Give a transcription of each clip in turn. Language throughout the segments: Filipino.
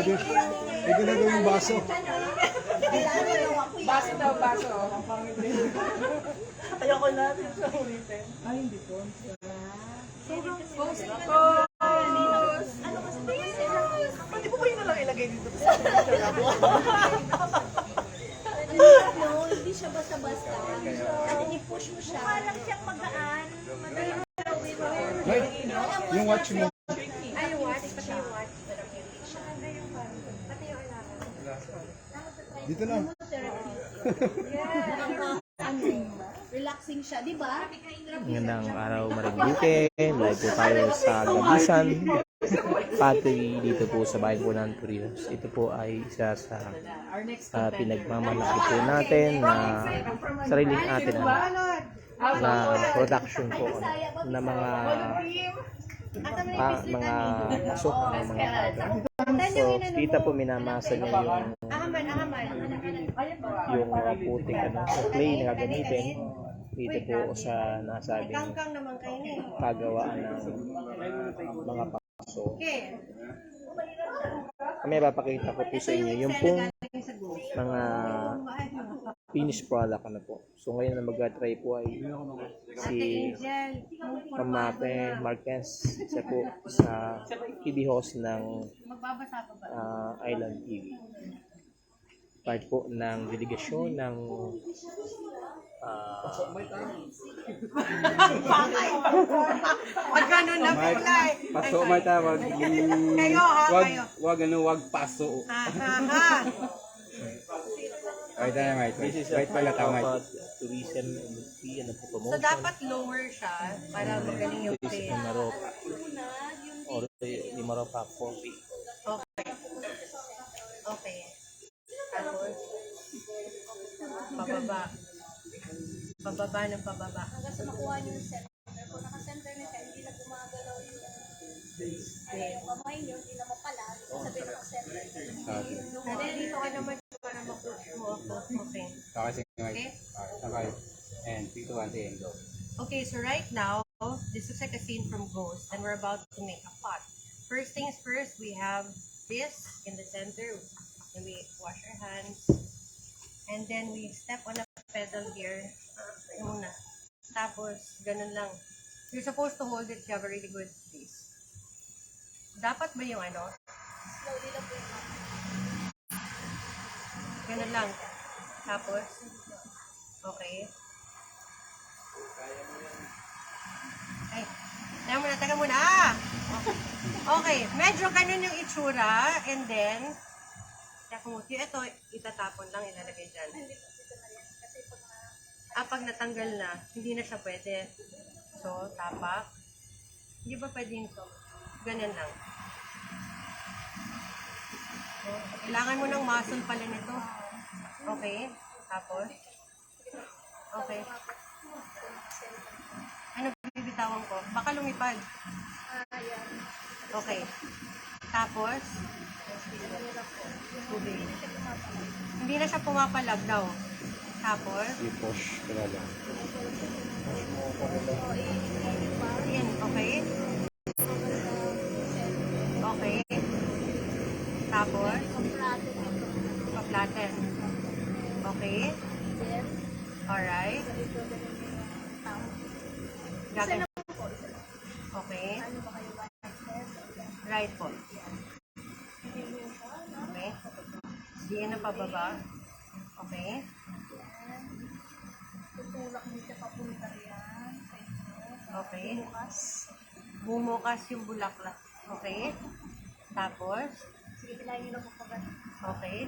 Pwede, pwede na gawing baso. Baso daw, baso. Ayoko na siya ulitin. Post. Ano kasi Pwede po ba yun na lang ilagay dito? Sa picture ako. No, hindi siya basta-basta. And i-push mo siya. Mukha lang siyang magaan. Madali mo Ay, yung watch mo. Ay, watch siya. watch. Pero hindi siya. Pati yung alarm. Dito na. Relaxing siya, di ba? Magandang araw Marinduque. Live po tayo sa Gabisan. Patri dito po sa bayan po ng Turios. Ito po ay isa sa uh, pinagmamalaki po natin na sariling atin na, na production po na mga pa, mga pasok ng mga So, kita po minamasa niya yung Ahaman, ahaman. yung uh, putik ano, sa clay na gagamitin dito po sa nasabing na eh. ng mga paso. Okay. Kami papakita ko po sa inyo yung pong mga finished product ano po. So ngayon na mag-try po ay si Angel, Pamape Marquez siya po sa TV host ng magbabasa pa ba? ah, Island TV. Part po ng delegasyon ng ah, Pag ganun na kulay. Paso may tawag. Kayo ha, Wag, kayo. wag ano, wag paso. Ha, ha, ha. Wait, tayo, wait, this wait. is a pala, tama. uh, tourism industry and So, promotion. dapat lower siya para magaling yung Ito is play. in Maropa. Or di Maropa 40. Okay. Okay. Tapos, pababa. Pababa ng pababa. Hanggang sa makuha niyo yung center. Kung naka-center na siya, hindi na gumagalaw yung Okay. kamay niyo, hindi na mapala. Sabi naka-center. Dali, dito ka naman para ma-push mo ako. Okay. Okay, sige, Okay. Okay. And 3 to 1, and go. Okay, so right now, this looks like a scene from Ghost, and we're about to make a pot. First things first, we have this in the center, and we wash our hands, and then we step on a pedal here, muna. Tapos, ganun lang. You're supposed to hold it, you have a really good space. Dapat ba yung ano? Slowly lang po yung Ganun lang. Tapos, okay. Ay, taga muna, taga muna. Ah! Okay, medyo ganun yung itsura. And then, mo, ito, itatapon lang, ilalagay dyan. Ah, pag natanggal na, hindi na siya pwede. So, tapak. Hindi ba pwedeng to? Ganun lang. So, kailangan mo ng muscle pala nito. Okay. Tapos? Okay. Ano bibitawan ko? Baka lumipad. Okay. Tapos? Tubig. Hindi na siya pumapalag daw. Tapos? I-push ko na lang. Yan, okay? Okay. Okay? Alright. Gagawin. Okay. Right po. Okay. Diyan na pababa. Okay. tutulak papunta. Okay. Bumukas yung bulaklak. Okay. Tapos, Sige, hilahin niyo na po okay.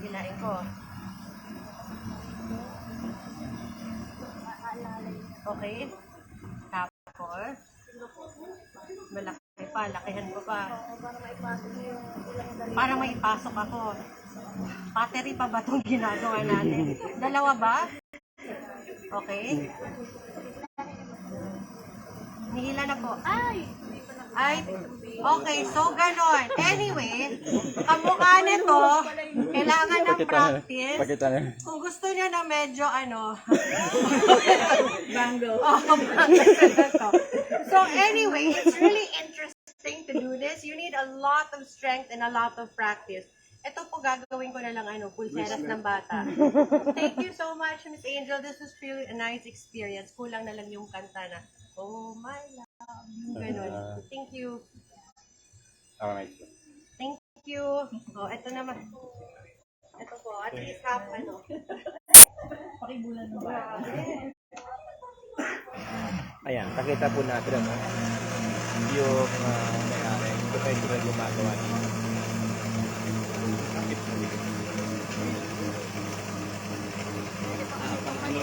Gilain ko. Maalala. Okay. Tapos, malaki pa. Lakihan ko pa. Para maipasok yung ilang dali. Para maipasok ako. Battery pa ba itong ginagawa natin? Dalawa ba? Okay. Nihila na po. Ay! Ay, okay, so ganon. Anyway, kamukha nito, kailangan ng practice. Pakita na. Kung gusto niyo na medyo ano, Bango. oh, practice na to. So anyway, it's really interesting to do this. You need a lot of strength and a lot of practice. Ito po gagawin ko na lang ano, pulseras ng bata. Thank you so much, Miss Angel. This was really a nice experience. Kulang na lang yung kanta na, Oh my love, yung ganun. Thank you. Alright. Thank you. Oh, ito naman. Ito po, at least half ano. Pakibulan mo. Ayan, nakita po natin ano, yung uh, may-ari. Ito pa yung gumagawa dito. Ano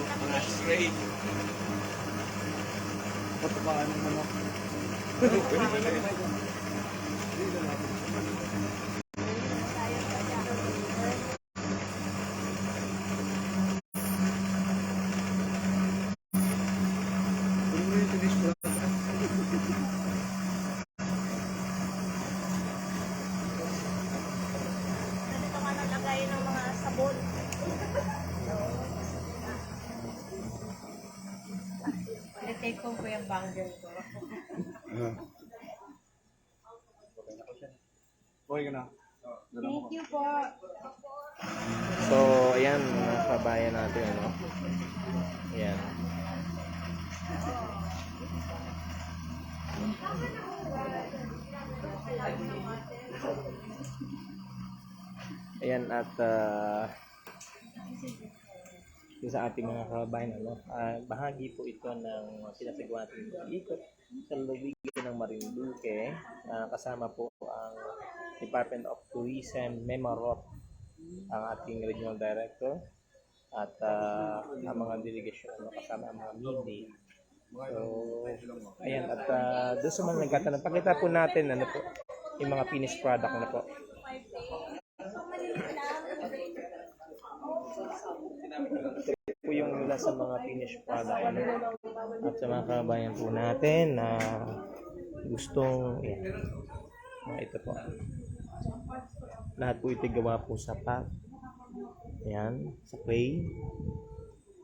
home ko. Okay ka na. Thank you po. So, ayan, mga kabayan natin, ano. Ayan. Ayan, at uh, sa ating mga kabayan, ano, ah, bahagi po ito ng sinasagawa natin ikot sa lalawigan ng Marinduque. Ah, kasama po ang Department of Tourism, Memarot, ang ating regional director at ah, ang mga delegasyon ano, kasama ang mga media. So, ayan, at uh, doon sa mga nagtatanong, pakita po natin ano po, yung mga finished product na po. Ito po yung mula sa mga finished product at sa mga kabayan po natin na gustong, ayan, mga ito po. Lahat po ito gawa po sa pat. Ayan, sa clay.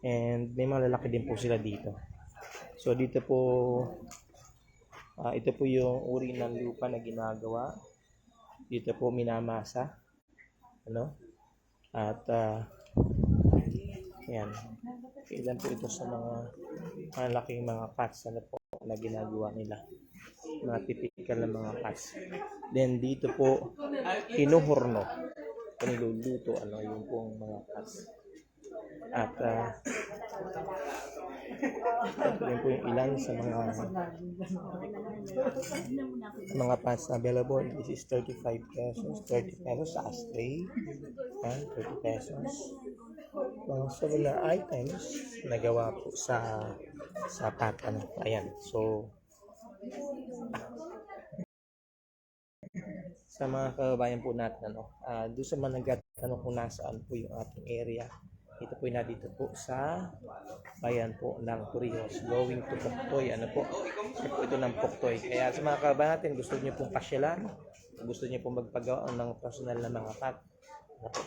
And may mga lalaki din po sila dito. So dito po ah, ito po yung uri ng lupa na ginagawa. Dito po minamasa. Ano? At ah, ayan. Ilan po ito sa mga malaking mga pots ano po na ginagawa nila. Mga typical na mga pots. Then dito po kinuhorno niluluto ano yung pong mga pots. At ah, ito rin po yung ilan sa mga mga pants available. This is 35 pesos. 30 pesos sa ashtray. Yan, 30 pesos. Mga similar items na gawa po sa sa pat. Ano. Ayan. So, sa mga kababayan po natin, ano, ah doon sa mga nagtatanong kung nasaan po yung ating area, ito po na dito po sa bayan po ng Torrijos, going to Puktoy. Ano po? Ito ng Puktoy. Kaya sa mga kababayan natin, gusto niyo pong pasyalan, gusto niyo pong magpagawa ng personal na mga pat,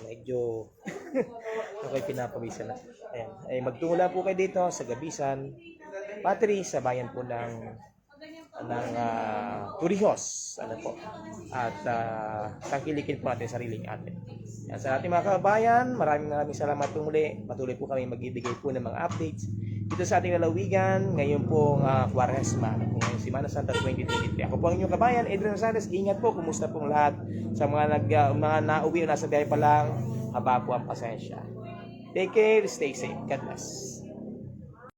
medyo okay pinapawisan na. Ayan. Magtungo lang po kayo dito sa Gabisan, Patri, sa bayan po ng ng uh, Turihos. Ano po? At uh, tangkilikin po natin sariling atin. Yan, sa ating mga kababayan, maraming maraming salamat po muli. Patuloy po kami magbibigay po ng mga updates dito sa ating lalawigan ngayon po uh, Quaresma, ano po, ngayong Semana Santa 2023. Ako po ang inyong kabayan, Adrian Rosales. Ingat po, kumusta pong lahat sa mga nag uh, mga nauwi o nasa biyahe pa lang, haba po ang pasensya. Take care, stay safe. God bless.